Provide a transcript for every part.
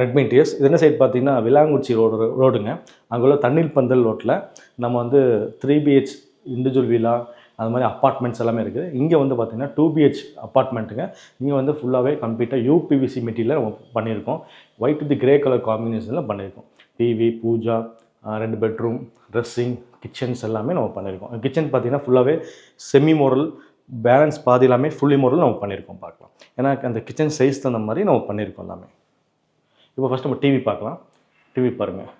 Redmi DS இது என்ன side பார்த்தீங்கன்னா விலாங்குச்சி ரோடு ரோடுங்க. அங்குள்ள தண்ணீர் பந்தல் ரோட்டில் நம்ம வந்து த்ரீ பிஹெச் இண்டிவிஜுவல் வீலா அது மாதிரி அப்பார்ட்மெண்ட்ஸ் எல்லாமே இருக்குது இங்கே வந்து பார்த்திங்கன்னா டூ பிஹெச் அப்பார்ட்மெண்ட்டுங்க இங்கே வந்து ஃபுல்லாகவே கம்ப்ளீட்டாக யூபிவிசி மெட்டீரியல் நம்ம பண்ணியிருக்கோம். ஒயிட் வித் கிரே கலர் காம்பினேஷனில் பண்ணியிருக்கோம். டிவி பூஜா ரெண்டு பெட்ரூம் ட்ரெஸ்ஸிங் கிச்சன்ஸ் எல்லாமே நம்ம பண்ணியிருக்கோம். கிச்சன் பார்த்தீங்கன்னா ஃபுல்லாகவே செமி மோரல் பேலன்ஸ் பாதி எல்லாமே ஃபுல்லி மோரல் நம்ம பண்ணியிருக்கோம் பார்க்கலாம். ஏன்னா அந்த கிச்சன் சைஸ் தகுந்த மாதிரி நம்ம பண்ணியிருக்கோம் எல்லாமே. இப்போ ஃபஸ்ட் நம்ம டிவி பார்க்கலாம். டிவி பாருங்கள்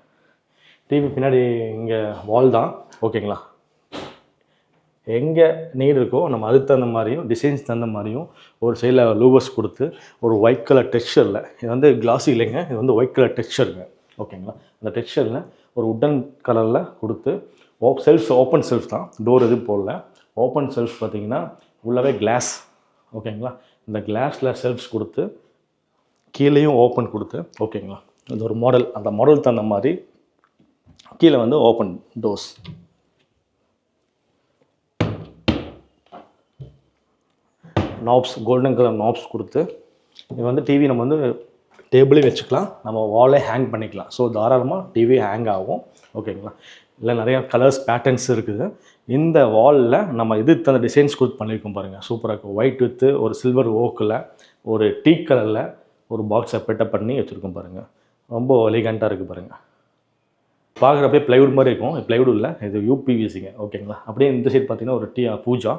டிவி பின்னாடி இங்கே வால் தான். ஓகேங்களா எங்கே நீட் இருக்கோ நம்ம அதுக்கு தகுந்த மாதிரியும் டிசைன்ஸ் தகுந்த மாதிரியும் ஒரு சைடில் லூவர்ஸ் கொடுத்து ஒரு ஒயிட் கலர் டெக்ஸ்டரில் இது வந்து கிளாஸ் இல்லைங்க இது வந்து ஒயிட் கலர் டெக்ஸ்டருங்க ஓகேங்களா அந்த டெக்ஸ்டரில் ஒரு உட்டன் கலரில் கொடுத்து ஓப் செல்ஃப் ஓப்பன் செல்ஃப் தான். டோர் எதுவும் போடல. ஓப்பன் செல்ஃப் பார்த்தீங்கன்னா உள்ளவே கிளாஸ் ஓகேங்களா இந்த கிளாஸில் செல்ஃப்ஸ் கொடுத்து கீழேயும் ஓப்பன் கொடுத்து ஓகேங்களா அது ஒரு மாடல் அந்த மாடல் தகுந்த மாதிரி கீழே வந்து open doors knobs golden colour knobs கொடுத்து இது வந்து டிவி நம்ம வந்து டேபிளே வச்சுக்கலாம். நம்ம வாலே ஹேங் பண்ணிக்கலாம். ஸோ தாராளமாக டிவி ஹேங் ஆகும். ஓகேங்களா இல்லை நிறையா கலர்ஸ் பேட்டர்ன்ஸ் இருக்குது. இந்த வாலில் நம்ம இது தந்த டிசைன்ஸ் கொடுத்து பண்ணியிருக்கோம் பாருங்கள் சூப்பராக இருக்கும் ஒயிட் வித்து ஒரு சில்வர் ஓக்கில் ஒரு டீ கலரில் ஒரு பாக்ஸை பெட்டப் பண்ணி வச்சுருக்கோம் பாருங்கள் ரொம்ப எலிகண்ட்டாக இருக்குது பாருங்கள் பார்க்குறப்பே ப்ளைவுட் மாதிரி இருக்கும். ப்ளைவுட் இல்லை இது யூபிவிசிங்க ஓகேங்களா அப்படியே இந்த சைடு பார்த்தீங்கன்னா ஒரு டீ பூஜா.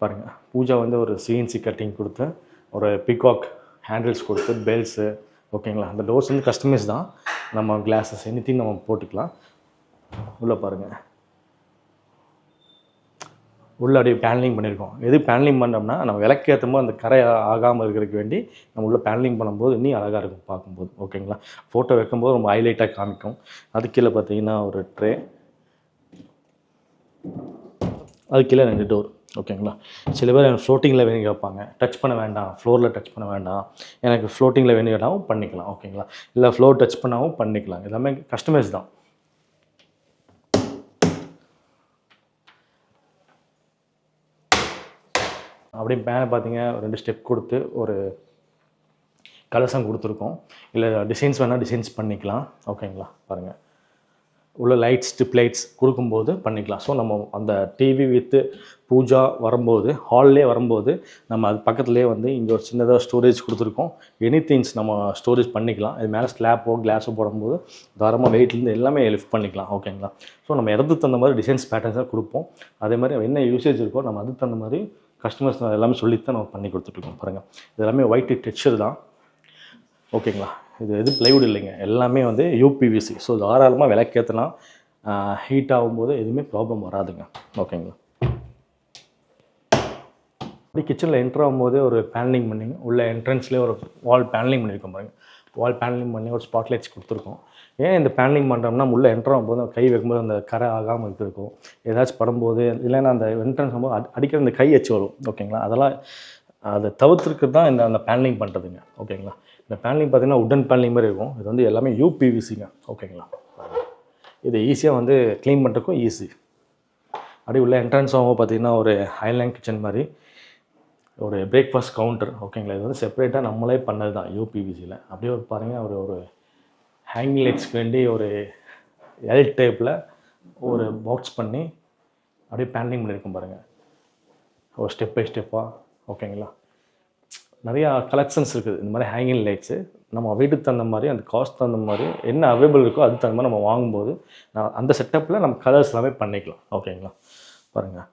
பாருங்கள் பூஜா வந்து ஒரு சிஎன்சி கட்டிங் கொடுத்து ஒரு பிகாக் ஹேண்டில்ஸ் கொடுத்து பெல்ஸு ஓகேங்களா அந்த டோர்ஸ் வந்து கஸ்டமைஸ் தான். நம்ம கிளாஸஸ் எனித்திங் நம்ம போட்டுக்கலாம். உள்ளே பாருங்கள் உள்ள அப்படியே பேனலிங் பண்ணியிருக்கோம். எது பேனலிங் பண்ணோம்னா நம்ம விளக்கு போது அந்த கரை ஆகாமல் இருக்கிறதுக்கு வேண்டி நம்ம உள்ள பேனலிங் பண்ணும்போது இன்னும் அழகாக இருக்கும் பார்க்கும்போது. ஓகேங்களா ஃபோட்டோ வைக்கும்போது ரொம்ப ஹைலைட்டாக காமிக்கும். அது கீழே பார்த்தீங்கன்னா ஒரு ட்ரே அது கீழே ரெண்டு டோர் ஓகேங்களா சில பேர் எனக்கு ஃப்ளோட்டிங்கில் வேணும் கேட்பாங்க. டச் பண்ண வேண்டாம். ஃப்ளோரில் டச் பண்ண வேண்டாம். எனக்கு ஃப்ளோட்டிங்கில் வேணும் கேட்டாவும் பண்ணிக்கலாம். ஓகேங்களா இல்லை ஃப்ளோர் டச் பண்ணாவும் பண்ணிக்கலாம். எல்லாமே கஸ்டமைஸ் தான். அப்படியே மேலே பார்த்தீங்க ரெண்டு ஸ்டெப் கொடுத்து ஒரு கலசம் கொடுத்துருக்கோம். இல்லை டிசைன்ஸ் வேணால் டிசைன்ஸ் பண்ணிக்கலாம். ஓகேங்களா பாருங்கள் உள்ள லைட்ஸ் ஸ்டிப் லைட்ஸ் கொடுக்கும்போது பண்ணிக்கலாம். ஸோ நம்ம அந்த டிவி வித்து பூஜா வரும்போது ஹால்லே வரும்போது நம்ம அது பக்கத்துலேயே வந்து இங்கே ஒரு சின்னதாக ஸ்டோரேஜ் கொடுத்துருக்கோம். எனி திங்ஸ் நம்ம ஸ்டோரேஜ் பண்ணிக்கலாம். இது மேலே ஸ்லாப்போ கிளாஸோ போடும்போது தாராளமாக வெயிட்லேருந்து எல்லாமே லிஃப்ட் பண்ணிக்கலாம். ஓகேங்களா ஸோ நம்ம இடத்துக்கு தகுந்த மாதிரி டிசைன்ஸ் பேட்டர்ன்ஸாக கொடுப்போம். அதே மாதிரி என்ன யூசேஜ் இருக்கோ நம்ம அதுக்கு தகுந்த மாதிரி கஸ்டமர்ஸ் எல்லாமே சொல்லித்தான் நம்ம பண்ணி கொடுத்துட்ருக்கோம். பாருங்கள் இது எல்லாமே ஒயிட் டெக்ஸ்சர் தான். ஓகேங்களா இது எது ப்ளைவுட் இல்லைங்க. எல்லாமே வந்து யூபிவிசி ஸோ தாராளமாக விளக்கேற்றலாம் ஹீட் ஆகும்போது எதுவுமே ப்ராப்ளம் வராதுங்க. ஓகேங்களா அப்படி கிச்சனில் என்ட்ரு ஆகும்போதே ஒரு பேனலிங் பண்ணிங்க உள்ள என்ட்ரன்ஸ்லேயே ஒரு வால் பேனலிங் பண்ணியிருக்கோம் பாருங்கள் வால் பேனலிங் பண்ணி ஒரு ஸ்பாட் லைட்ஸ் கொடுத்துருக்கோம். ஏன் இந்த பேனலிங் பண்ணுறோம்னா உள்ளே என்ட்ரு போது கை வைக்கும்போது அந்த கரை ஆகாமல் இருக்கும் ஏதாச்சும் படும்போது இல்லைன்னா அந்த என்ட்ரன்ஸ் போது அடிக்கிற அந்த கை எச்சு வரும். ஓகேங்களா? அதெல்லாம் அதை தவிர்த்துருக்கு தான் இந்த அந்த பேனலிங் பண்ணுறதுங்க ஓகேங்களா? இந்த பேனலிங் பார்த்தீங்கன்னா உடன் பேனலிங் மாதிரி இருக்கும். இது வந்து எல்லாமே யூபிவிசிங்க ஓகேங்களா? இது ஈஸியாக வந்து க்ளீன் பண்ணுறதுக்கும் ஈஸி அப்படியே உள்ள என்ட்ரன்ஸ் ஆகும் பார்த்தீங்கன்னா ஒரு ஹைலைன் கிச்சன் மாதிரி ஒரு பிரேக்ஃபாஸ்ட் கவுண்டர் ஓகேங்களா? இது வந்து செப்பரேட்டாக நம்மளே பண்ணது தான் யூபிவிசியில் அப்படியே ஒரு பாருங்கள் ஒரு ஒரு ஹேங்கிங் லைட்ஸ்க்கு வேண்டி ஒரு எல் டைப்பில் ஒரு பாக்ஸ் பண்ணி அப்படியே பேனலிங் பண்ணியிருக்கோம் பாருங்கள் ஒரு ஸ்டெப் பை ஸ்டெப்பாக ஓகேங்களா நிறையா கலெக்ஷன்ஸ் இருக்குது. இந்த மாதிரி ஹேங்கிங் லைட்ஸு நம்ம வீட்டுக்கு தகுந்த மாதிரி அந்த காஸ்ட் தகுந்த மாதிரி என்ன அவைலபிள் இருக்கோ அதுக்கு தகுந்த மாதிரி நம்ம வாங்கும்போது நான் அந்த செட்டப்பில் நம்ம கலர்ஸ் எல்லாமே பண்ணிக்கலாம். ஓகேங்களா பாருங்கள்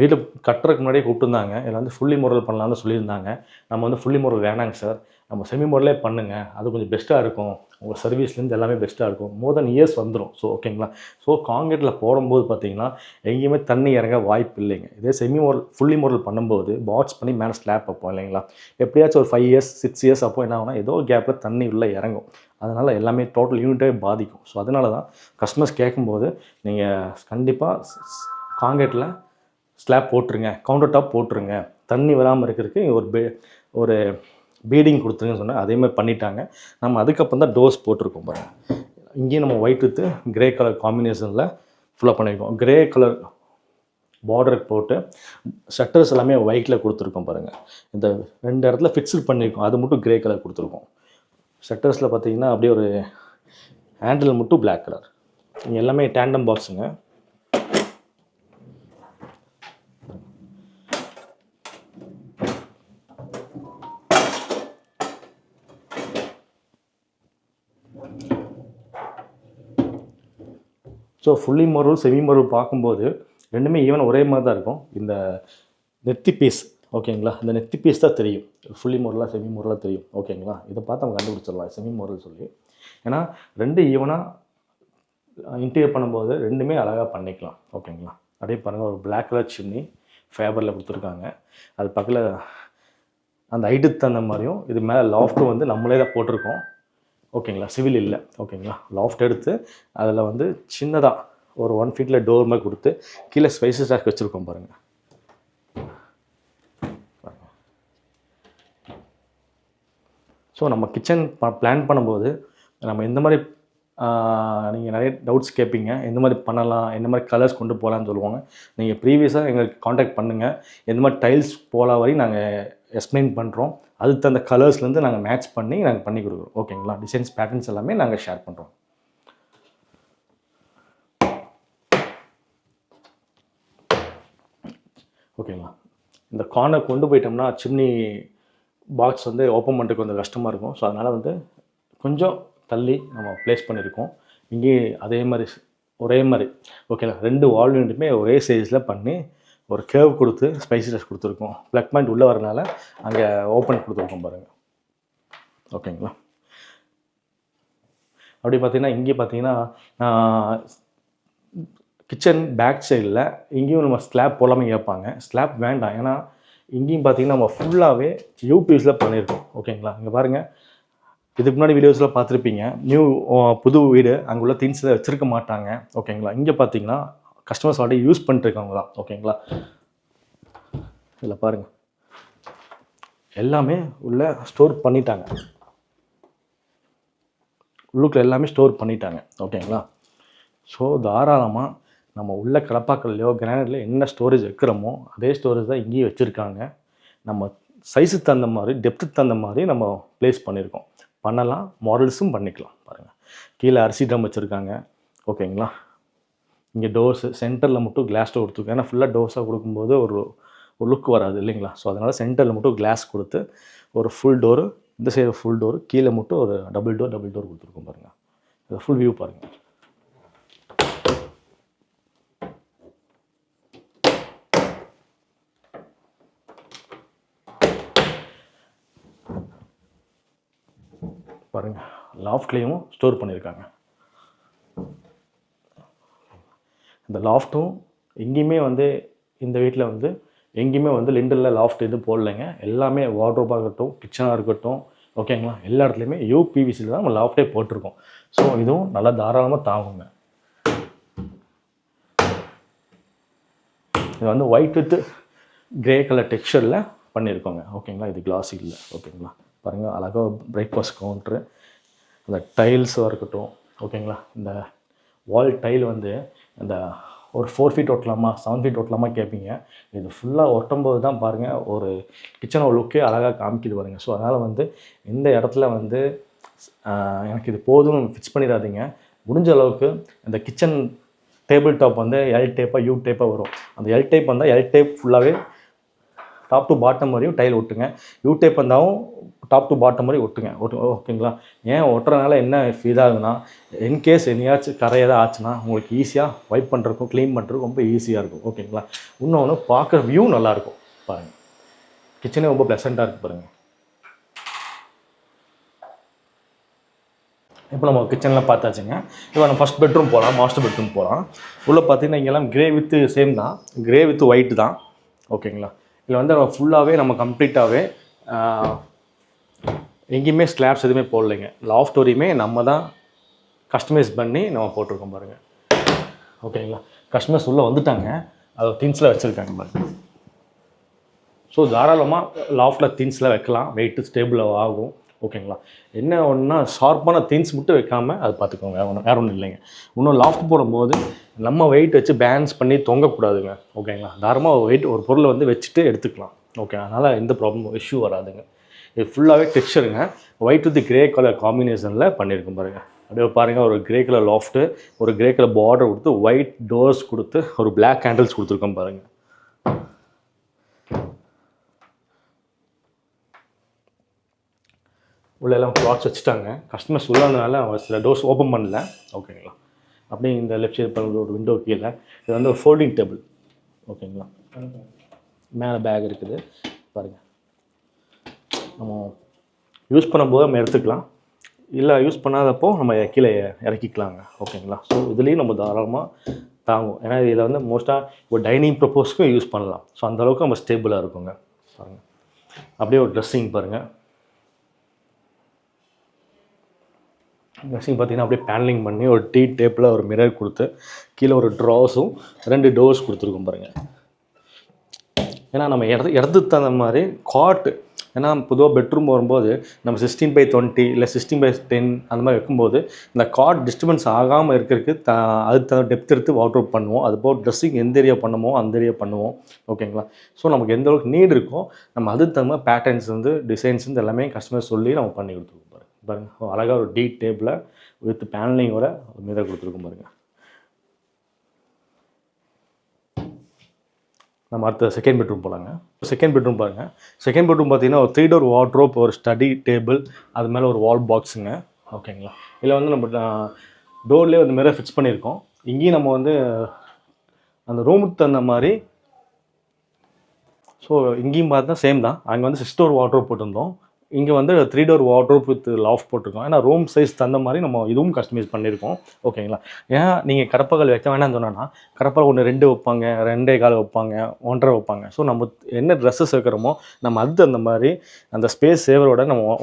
வீட்டில் கட்டுறதுக்கு முன்னாடியே கூப்பிட்டுருந்தாங்க. இதில் வந்து ஃபுல்லி மோரல் பண்ணலாம்னு சொல்லியிருந்தாங்க. நம்ம வந்து ஃபுல்லி மோரல் வேணாங்க சார் நம்ம செமி மாடலே பண்ணுங்கள் அது கொஞ்சம் பெஸ்ட்டாக இருக்கும். உங்கள் சர்வீஸ்லேருந்து எல்லாமே பெஸ்ட்டாக இருக்கும். மோர் தென் இயர்ஸ் வந்துடும் ஸோ ஓகேங்களா ஸோ காங்கிரீட்டில் போடும்போது பார்த்தீங்கன்னா எங்கேயுமே தண்ணி இறங்க வாய்ப்பு இல்லைங்க. இதே செமி மாடல் ஃபுல்லி மாடல் பண்ணும்போது பாட்ஸ் பண்ணி மேலே ஸ்லாப் வைப்போம் இல்லைங்களா? எப்படியாச்சும் ஒரு ஃபைவ் இயர்ஸ் சிக்ஸ் இயர்ஸ் அப்போ என்ன ஆகும்னா ஏதோ கேப்பில் தண்ணி உள்ளே இறங்கும். அதனால் எல்லாமே டோட்டல் யூனிட்டே பாதிக்கும். ஸோ அதனால தான் கஸ்டமர்ஸ் கேட்கும்போது நீங்கள் கண்டிப்பாக காங்கிரீட்டில் ஸ்லாப் போட்டுருங்க. கவுண்டர் டாப் போட்டுருங்க. தண்ணி வராமல் இருக்கிறதுக்கு ஒரு பே ஒரு பீடிங் கொடுத்துருங்கன்னு சொன்னேன் அதே மாதிரி பண்ணிட்டாங்க. நம்ம அதுக்கப்புறம் தான் டோஸ் போட்டிருக்கோம் பாருங்கள் இங்கேயும் நம்ம ஒயிட் வித்து கிரே கலர் காம்பினேஷனில் ஃபுல்லாக பண்ணியிருக்கோம் கிரே கலர் பார்டர் போட்டு ஷட்டர்ஸ் எல்லாமே ஒயிட்டில் கொடுத்துருக்கோம் பாருங்கள் இந்த ரெண்டு இடத்துல ஃபிக்ஸ்டு பண்ணியிருக்கோம் அது மட்டும் கிரே கலர் கொடுத்துருக்கோம். ஷட்டர்ஸில் பார்த்தீங்கன்னா அப்படியே ஒரு ஹேண்டில் மட்டும் பிளாக் கலர் இங்கே எல்லாமே டேண்டம் பாக்ஸுங்க ஸோ ஃபுல்லி மருள் செமி மருள் பார்க்கும்போது ரெண்டுமே ஈவன் ஒரே மாதிரி தான் இருக்கும். இந்த நெத்தி பீஸ் ஓகேங்களா இந்த நெத்தி பீஸ் தான் தெரியும். ஃபுல்லி மொரலாக செமி மொரலாக தெரியும். ஓகேங்களா இதை பார்த்து நம்ம கண்டுபிடிச்சிடலாம். செமி மொரல் சொல்லி. ஏன்னா ரெண்டு ஈவனாக இன்டீரியர் பண்ணும்போது ரெண்டுமே அழகாக பண்ணிக்கலாம். ஓகேங்களா அப்படியே பாருங்கள் ஒரு பிளாக் கலர் சிம்னி ஃபேபரில் கொடுத்துருக்காங்க. அது பக்கத்தில் அந்த ஹைட்டுக்கு தகுந்த மாதிரியும் இது மேலே லாஃப்ட்டும் வந்து நம்மளே தான் போட்டிருக்கோம். ஓகேங்களா? சிவில் இல்லை. ஓகேங்களா? லாஃப்ட் எடுத்து அதில் வந்து சின்னதாக ஒரு ஒன் ஃபீட்டில் டோர் மாதிரி கொடுத்து கீழே ஸ்பைசஸ் ரேக் வச்சுருக்கோம் பாருங்கள் ஸோ நம்ம கிச்சன் ப பிளான் பண்ணும்போது நம்ம எந்த மாதிரி நீங்கள் நிறைய டவுட்ஸ் கேட்பீங்க எந்த மாதிரி பண்ணலாம் எந்த மாதிரி கலர்ஸ் கொண்டு போகலான்னு சொல்லுவாங்க. நீங்கள் ப்ரீவியஸாக எங்களுக்கு காண்டாக்ட் பண்ணுங்கள் எந்த மாதிரி டைல்ஸ் போகலாம் வரையும் நாங்கள் எக்ஸ்பிளைன் பண்ணுறோம் அதுக்கு தகுந்த கலர்ஸ்லேருந்து நாங்கள் மேட்ச் பண்ணி நாங்கள் பண்ணி கொடுக்குறோம். ஓகேங்களா டிசைன்ஸ் பேட்டர்ன்ஸ் எல்லாமே நாங்கள் ஷேர் பண்ணுறோம் ஓகேங்களா இந்த கார்னர் கொண்டு போயிட்டோம்னா சிம்னி பாக்ஸ் வந்து ஓப்பன் பண்ணுறதுக்கு கொஞ்சம் கஷ்டமாக இருக்கும். ஸோ அதனால் வந்து கொஞ்சம் தள்ளி நம்ம ப்ளேஸ் பண்ணியிருக்கோம் இங்கேயே அதே மாதிரி ஒரே மாதிரி. ஓகேங்களா ரெண்டு வால் ஒரே சைஸில் பண்ணி ஒரு கேர்வ் கொடுத்து ஸ்பைசினஸ் கொடுத்துருக்கோம். ப்ளக் பாயிண்ட் உள்ளே வரனால அங்கே ஓப்பன் கொடுத்துருக்கோம் பாருங்கள் ஓகேங்களா அப்படி பார்த்தீங்கன்னா இங்கே பார்த்தீங்கன்னா கிச்சன் பேக் சைடில் இங்கேயும் நம்ம ஸ்லாப் போடாமல் கேட்பாங்க. ஸ்லாப் வேண்டாம். ஏன்னா இங்கேயும் பார்த்தீங்கன்னா நம்ம ஃபுல்லாகவே யூபிஎஸில் பண்ணியிருக்கோம். ஓகேங்களா இங்கே பாருங்கள் இதுக்கு முன்னாடி வீடியோஸில் பார்த்துருப்பீங்க. நியூ புது வீடு. அங்கே உள்ள திங்ஸில் வச்சுருக்க மாட்டாங்க. ஓகேங்களா இங்கே பார்த்தீங்கன்னா கஸ்டமர்ஸ் ஆல்ரெடி யூஸ் பண்ணிட்டுருக்கவங்க தான் ஓகேங்களா இதில் பாருங்கள் எல்லாமே உள்ளே ஸ்டோர் பண்ணிட்டாங்க. உள்ளுக்குள்ள எல்லாமே ஸ்டோர் பண்ணிட்டாங்க ஓகேங்களா ஸோ தாராளமாக நம்ம உள்ள கலப்பாக்கள்லையோ கிரானைட்ல என்ன ஸ்டோரேஜ் வைக்கிறோமோ அதே ஸ்டோரேஜ் தான் இங்கேயும் வச்சுருக்காங்க. நம்ம சைஸுக்கு தகுந்த மாதிரி டெப்த்துக்கு தகுந்த மாதிரி நம்ம ப்ளேஸ் பண்ணியிருக்கோம். பண்ணலாம் மாடல்ஸும் பண்ணிக்கலாம் பாருங்கள் கீழே அரிசி ட்ரம் வச்சுருக்காங்க ஓகேங்களா இங்கே டோர்ஸு சென்டரில் மட்டும் கிளாஸ் டோர் கொடுத்துருக்கோம். ஏன்னா ஃபுல்லாக டோர்ஸாக கொடுக்கும்போது ஒரு ஒரு லுக் வராது இல்லைங்களா? ஸோ அதனால் சென்டரில் மட்டும் கிளாஸ் கொடுத்து ஒரு ஃபுல் டோரு இந்த சைடு ஃபுல் டோர் கீழே மட்டும் ஒரு டபுள் டோர் டபுள் டோர் கொடுத்துருக்கோம் பாருங்கள் இது ஃபுல் வியூ பாருங்கள் பாருங்கள் லாஃப்ட்லேயும் ஸ்டோர் பண்ணியிருக்காங்க இந்த லாஃப்ட்டும் எங்கேயுமே வந்து இந்த வீட்டில் வந்து எங்கேயுமே வந்து லிண்டலில் லாஃப்ட் எதுவும் போடலைங்க. எல்லாமே வார்ட்ரோப்பாக இருக்கட்டும் கிச்சனாக இருக்கட்டும் ஓகேங்களா எல்லா இடத்துலையுமே யூபிவிசியில் தான் நம்ம லாஃப்டே போட்டிருக்கோம். ஸோ இதுவும் நல்லா தாராளமாக தாங்குங்க. இது வந்து ஒயிட் வித் கிரே கலர் டெக்ஸ்சரில் பண்ணியிருக்கோங்க. ஓகேங்களா இது கிளாஸ் இல்லை. ஓகேங்களா பாருங்கள் அழகாக பிரேக்ஃபாஸ்ட் கவுண்ட்ரு அந்த டைல்ஸாக இருக்கட்டும் ஓகேங்களா இந்த வால் டைல் வந்து இந்த ஒரு ஃபோர் ஃபீட் ஓட்டலாமா செவன் ஃபீட் ஓட்டலாமா கேட்பீங்க இது ஃபுல்லாக ஒட்டும்போது தான் பாருங்கள் ஒரு கிச்சனோட லுக்கே அழகாக காமிக்கிது பாருங்கள் ஸோ அதனால் வந்து இந்த இடத்துல வந்து எனக்கு இது போதும் ஃபிக்ஸ் பண்ணிடாதீங்க. முடிஞ்ச அளவுக்கு இந்த கிச்சன் டேபிள் டாப் வந்து எல் டேப்பாக யூ டேப்பாக வரும். அந்த எல் டைப் வந்தால் எல் டைப் ஃபுல்லாகவே டாப் டு பாட்டம் வரையும் டைல் ஒட்டுங்க. யூ டைப் வந்தாலும் டாப் டு பாட்டம் வரையும் ஒட்டுங்க. ஒட்டு ஓகேங்களா? ஏன் ஒட்டுறதுனால என்ன இதாகுதுன்னா இன்கேஸ் என்னையாச்சும் கரை ஏதாவது ஆச்சுன்னா உங்களுக்கு ஈஸியாக வைப் பண்ணுறதுக்கும் க்ளீன் பண்ணுறதுக்கும் ரொம்ப ஈஸியாக இருக்கும். ஓகேங்களா? இன்னொன்று பார்க்குற வியூ நல்லாயிருக்கும் பாருங்கள் கிச்சனே ரொம்ப ப்ளசண்ட்டாக இருக்குது பாருங்கள் இப்போ நம்ம கிச்சன்லாம் பார்த்தாச்சுங்க. இப்போ நம்ம ஃபஸ்ட் பெட்ரூம் போகலாம் மாஸ்டர் பெட்ரூம் போகலாம் உள்ளே பார்த்தீங்கன்னா இங்கெல்லாம் கிரே வித்து சேம் தான். கிரே வித் ஒயிட் தான். ஓகேங்களா? இதில் வந்து நம்ம ஃபுல்லாகவே நம்ம கம்ப்ளீட்டாகவே எங்கேயுமே ஸ்லாப்ஸ் எதுவுமே போடலைங்க. லாஃப்ட் வரையுமே நம்ம தான் கஸ்டமைஸ் பண்ணி நம்ம போட்டிருக்கோம் பாருங்கள் ஓகேங்களா கஸ்டமர்ஸ் உள்ளே வந்துட்டாங்க. அதை திங்ஸில் வச்சுருக்காங்க பாருங்கள் ஸோ தாராளமாக லாஃப்டில் திங்ஸில் வைக்கலாம். வெயிட்டு ஸ்டேபிள் ஆகும். ஓகேங்களா? என்ன ஒன்றுனா ஷார்ப்பான திங்ஸ் மட்டும் வைக்காமல் அது பார்த்துக்கோங்க. வேறு ஒன்றும் வேறு ஒன்றும் இல்லைங்க. இன்னும் லாஃப்ட் போடும்போது நம்ம வெயிட் வச்சு பேலன்ஸ் பண்ணி தொங்கக்கூடாதுங்க. ஓகேங்களா? தாராளமாக வெயிட் ஒரு பொருளை வந்து வச்சுட்டு எடுத்துக்கலாம். ஓகே அதனால் எந்த ப்ராப்ளம் இஷ்யூ வராதுங்க. இது ஃபுல்லாகவே டெக்ஸ்டருங்க ஒயிட் வித் கிரே கலர் காம்பினேஷனில் பண்ணியிருக்கோம் பாருங்கள் அப்படியே பாருங்கள் ஒரு கிரே கலர் லாஃப்ட்டு ஒரு கிரே கலர் பார்டர் கொடுத்து ஒயிட் டோர்ஸ் கொடுத்து ஒரு பிளாக் கேண்டில்ஸ் கொடுத்துருக்கோம் பாருங்கள் உள்ள எல்லாம் ப்ளாட்ஸ் வச்சுட்டாங்க. கஸ்டமர்ஸ் உள்ளதுனால அவங்க சில டோர்ஸ் ஓப்பன் பண்ணல. ஓகேங்களா. அப்படியே இந்த லெஃப்ட் சைடு பண்ணுறது ஒரு விண்டோ கீழே. இது வந்து ஒரு ஃபோல்டிங் டேபிள் ஓகேங்களா. மேலே பேக் இருக்குது. பாருங்கள் நம்ம யூஸ் பண்ணும்போது நம்ம எடுத்துக்கலாம். இல்லை யூஸ் பண்ணாதப்போ நம்ம கீழே இறக்கிக்கலாங்க. ஓகேங்களா. ஸோ இதுலேயும் நம்ம தாராளமாக தாங்கும். ஏன்னா இதில் வந்து மோஸ்ட்டாக ஒரு டைனிங் ப்ரப்போஸ்க்கும் யூஸ் பண்ணலாம். ஸோ அந்தளவுக்கு நம்ம ஸ்டேபிளாக இருக்குங்க. பாருங்கள் அப்படியே ஒரு ட்ரெஸ்ஸிங் பாருங்கள் ட்ரெஸ்ஸிங் பார்த்தீங்கன்னா அப்படியே பேனலிங் பண்ணி ஒரு டீ டேப்பில் ஒரு மிரர் கொடுத்து கீழே ஒரு ட்ராஸும் ரெண்டு டோர்ஸ் கொடுத்துருக்கோம் பாருங்கள் ஏன்னா நம்ம இடத்து இடத்துக்கு தகுந்த மாதிரி காட்டு ஏன்னா பொதுவாக பெட்ரூம் வரும்போது நம்ம சிக்ஸ்டீன் பை டுவெண்ட்டி இல்லை சிக்ஸ்டீன் பை டென் அந்த மாதிரி வைக்கும்போது இந்த காட் டிஸ்டர்பன்ஸ் ஆகாமல் இருக்கிறதுக்கு த அதுக்கு தகுந்த டெப்த் எடுத்து வாட்டர் அவுட் பண்ணுவோம். அது போக ட்ரெஸ்ஸிங் எந்த ஏரியா பண்ணுமோ அந்த ஏரியா பண்ணுவோம். ஓகேங்களா ஸோ நமக்கு எந்த அளவுக்கு நீட் இருக்கோ நம்ம அதுக்கு தகுந்த பேட்டர்ன்ஸ் வந்து டிசைன்ஸ் வந்து எல்லாமே கஸ்டமர் சொல்லி நம்ம பண்ணி கொடுத்துருவோம். பாருங்கள் அழகாக ஒரு டீ டேபிளில் வித் பேனலிங்கோட ஒரு மீதாக கொடுத்துருக்கோம் பாருங்கள் நம்ம அடுத்த செகண்ட் பெட்ரூம் போகலாங்க செகண்ட் பெட்ரூம் பாருங்கள் செகண்ட் பெட்ரூம் பார்த்தீங்கன்னா ஒரு த்ரீ டோர் வார்ட்ரோப் ஒரு ஸ்டடி டேபிள் அது மேலே ஒரு வால் பாக்ஸுங்க ஓகேங்களா இதில் வந்து நம்ம டோர்லேயே வந்து மிரர் ஃபிக்ஸ் பண்ணியிருக்கோம். இங்கேயும் நம்ம வந்து அந்த ரூமுக்கு தகுந்த மாதிரி ஸோ இங்கேயும் பார்த்தா சேம் தான். அங்கே வந்து சிக்ஸ் டோர் வாட்ரோப் போட்டிருந்தோம். இங்கே வந்து three door wardrobe with loft போட்டிருக்கோம். ஏன்னா ரூம் சைஸ் தகுந்த மாதிரி நம்ம இதுவும் கஸ்டமைஸ் பண்ணியிருக்கோம். ஓகேங்களா ஏன் நீங்கள் கடப்பகல் வைக்க வேணாம்னு சொன்னால் கடப்பகல் ஒன்று ரெண்டு வைப்பாங்க ரெண்டே கால் வைப்பாங்க ஒன்றரை வைப்பாங்க. ஸோ நம்ம என்ன ட்ரெஸ்ஸஸ் வைக்கிறோமோ நம்ம அது அந்த மாதிரி அந்த ஸ்பேஸ் சேவரோட நம்ம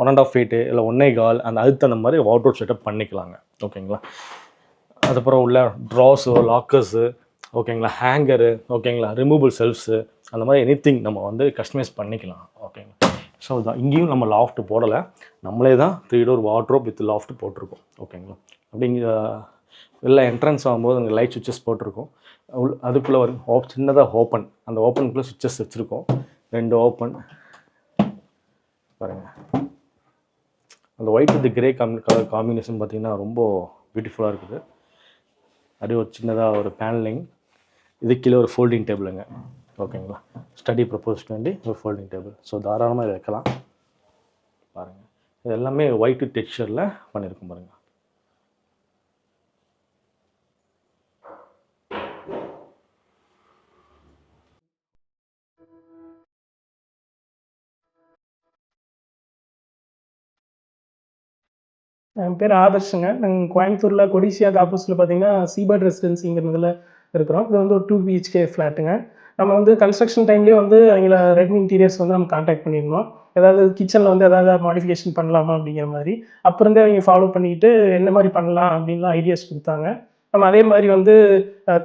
ஒன் அண்ட் ஆஃப் ஃபீட்டு இல்லை ஒன்னே கால் அந்த அது தகுந்த மாதிரி வார்ட்ரோப் செட்டப் பண்ணிக்கலாங்க. ஓகேங்களா அதுக்கப்புறம் உள்ள ட்ராஸு லாக்கர்ஸு ஓகேங்களா ஹேங்கரு ஓகேங்களா ரிமூவபிள் செல்ஃப்ஸு அந்த மாதிரி எனி நம்ம வந்து கஸ்டமைஸ் பண்ணிக்கலாம். ஓகேங்களா ஸோ அதுதான் இங்கேயும் நம்ம லாஃப்ட் போடலை. நம்மளே தான் three door wardrobe with loft போட்டிருக்கோம். ஓகேங்களா அப்படிங்க வெளில என்ட்ரன்ஸ் ஆகும்போது அங்கே லைட் சுவிச்சஸ் போட்டிருக்கோம். உள் அதுக்குள்ளே ஒரு ஓப் சின்னதாக ஓப்பன் அந்த ஓப்பனுக்குள்ளே சுவிச்சஸ் வச்சுருக்கோம். ரெண்டு ஓப்பன் பாருங்கள் அந்த ஒயிட் வித் கிரே காம் கலர் காம்பினேஷன் பார்த்திங்கன்னா ரொம்ப பியூட்டிஃபுல்லாக இருக்குது. அப்படியே ஒரு சின்னதாக ஒரு பேனலிங் இது கீழே ஒரு ஃபோல்டிங் டேபிளுங்க ஓகேங்களா? ஸ்டடி ப்ரப்போஸ்க்கு வேண்டி ஒரு ஃபோல்டிங் டேபிள் ஸோ தாராளமாக இதை வைக்கலாம். பாருங்கள் இது எல்லாமே ஒயிட் டெக்ஸ்டரில் பண்ணியிருக்கோம் பாருங்கள் என் பேர் ஆதர்ஷுங்க. நாங்கள் கோயம்புத்தூரில் கொடிசியாக்கு ஆப்போசிட்டில் பார்த்தீங்கன்னா சீபர்ட் ரெசிடென்சிங்கிறதுல இருக்கிறோம். இது வந்து ஒரு டூ பிஹெச்கே ஃப்ளாட்டுங்க நம்ம வந்து கன்ஸ்ட்ரக்ஷன் டைம்லேயே வந்து அவங்கள ரெட்மி இன்டீரியர்ஸ் வந்து நம்ம காண்டாக்ட் பண்ணியிருந்தோம் ஏதாவது கிச்சனில் வந்து ஏதாவது மாடிஃபிகேஷன் பண்ணலாமா அப்படிங்கிற மாதிரி. அப்புறந்தே அவங்க ஃபாலோ பண்ணிக்கிட்டு என்ன மாதிரி பண்ணலாம் அப்படின்லாம் ஐடியாஸ் கொடுத்தாங்க. நம்ம அதே மாதிரி வந்து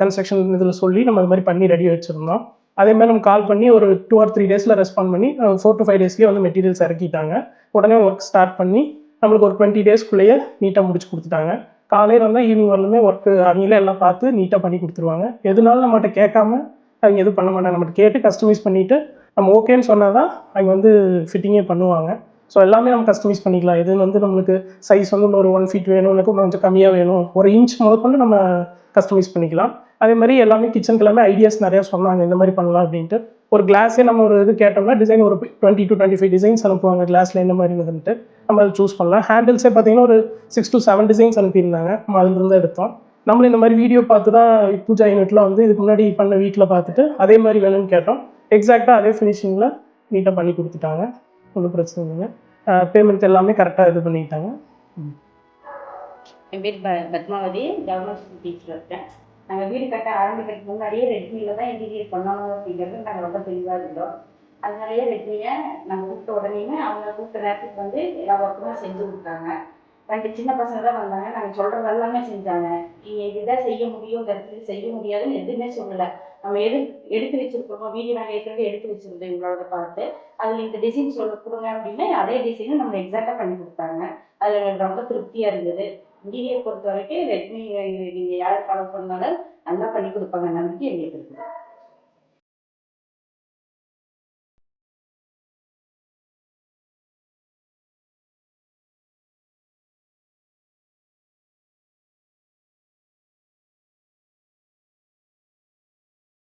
கன்ஸ்ட்ரக்ஷன் இதில் சொல்லி நம்ம அது மாதிரி பண்ணி ரெடி வச்சுருந்தோம். அதே மாதிரி நம்ம கால் பண்ணி ஒரு டூ ஆர் த்ரீ டேஸில் ரெஸ்பாண்ட் பண்ணி ஃபோர் டு ஃபைவ் டேஸ்லேயே வந்து மெட்டீரியல்ஸ் இறக்கிட்டாங்க. உடனே ஒர்க் ஸ்டார்ட் பண்ணி நம்மளுக்கு ஒரு டுவெண்ட்டி டேஸ்க்குள்ளேயே நீட்டாக முடிச்சு கொடுத்துட்டாங்க. காலையில் வந்தால் ஈவினிங் வரலுமே ஒர்க்கு அவங்களே எல்லாம் பார்த்து நீட்டாக பண்ணி கொடுத்துருவாங்க. எதுனாலும் நம்மகிட்ட கேட்காம அவங்க எதுவும் பண்ண மாட்டாங்க. நம்ம கேட்டு கஸ்டமைஸ் பண்ணிவிட்டு நம்ம ஓகேன்னு சொன்னால் தான் அவங்க வந்து ஃபிட்டிங்கே பண்ணுவாங்க. ஸோ எல்லாமே நம்ம கஸ்டமைஸ் பண்ணிக்கலாம். எது வந்து நம்மளுக்கு சைஸ் வந்து ஒரு ஒன் ஃபீட் வேணும் இல்லை கொஞ்சம் கம்மியாக வேணும். ஒரு இன்ச் முதற்கொண்டு நம்ம கஸ்டமைஸ் பண்ணிக்கலாம். அதே மாதிரி எல்லாமே கிச்சனுக்கு எல்லாமே ஐடியாஸ் நிறையா சொன்னாங்க. இந்த மாதிரி பண்ணலாம் அப்படின்ட்டு. ஒரு கிளாஸே நம்ம ஒரு இது கேட்டோம்னா டிசைன் ஒரு twenty to twenty five designs அனுப்புவாங்க கிளாஸில் என்ன மாதிரி இருக்குதுன்ட்டு நம்ம அதை சூஸ் பண்ணலாம். ஹேண்டில்ஸே பார்த்தீங்கன்னா ஒரு சிக்ஸ் டு செவன் டிசைன்ஸ் அனுப்பியிருந்தாங்க. நம்ம அதுலேருந்து எடுத்தோம். நம்மளும் இந்த மாதிரி வீடியோ பார்த்து தான் பூஜா யூனிட்லாம் வந்து இதுக்கு முன்னாடி பண்ண வீட்டில் பார்த்துட்டு அதே மாதிரி வேணும்னு கேட்டோம். எக்ஸாக்டாக அதே ஃபினிஷிங்கில் நீட்டாக பண்ணி கொடுத்துட்டாங்க. ஒன்றும் பிரச்சனை இல்லைங்க. பேமெண்ட் எல்லாமே கரெக்டாக இது பண்ணிட்டாங்க. என் பேர் ப பத்மாவதி கவர்மெண்ட் ஸ்கூல் டீச்சர் இருக்கேன். நாங்கள் வீடு கட்ட ஆரம்பிக்கிறதுக்கு முன்னாடியே ரெட்மியில் தான் இன்டீரியர் பண்ணணும் அப்படிங்கிறது நாங்கள் ரொம்ப தெளிவாக இருந்தோம். அதனாலேயே ரெட்மியை நாங்கள் கூப்பிட்ட உடனேயுமே அவங்க கூப்பிட்ட நேரத்துக்கு வந்து எல்லா ஒர்க்குமே செஞ்சு கொடுத்தாங்க. ரெண்டு சின்ன பசங்க தான் வந்தாங்க. நாங்கள் சொல்கிறது எல்லாமே செஞ்சாங்க. நீங்கள் இதுதான் செய்ய முடியும் இந்த இடத்துல செய்ய முடியாதுன்னு எதுவுமே சொல்லலை. நம்ம எது எடுத்து வச்சிருக்கோமோ வீடியோ நாங்கள் ஏற்கனவே எடுத்து வச்சிருந்தோம் எங்களோட பார்த்து. அதில் இந்த டிசைன் சொல்ல கொடுங்க அப்படின்னா அதே டிசைனை நம்ம எக்ஸாக்டாக பண்ணி கொடுத்தாங்க. அதில் எனக்கு ரொம்ப திருப்தியாக இருந்தது. இன்டீரியர் பொறுத்த வரைக்கும் ரெட்மி நீங்கள் யார் ஃபாலோ பண்ணாலும் நல்லா பண்ணி கொடுப்பாங்க. நம்பிக்கை எங்களுக்கு இருக்குது.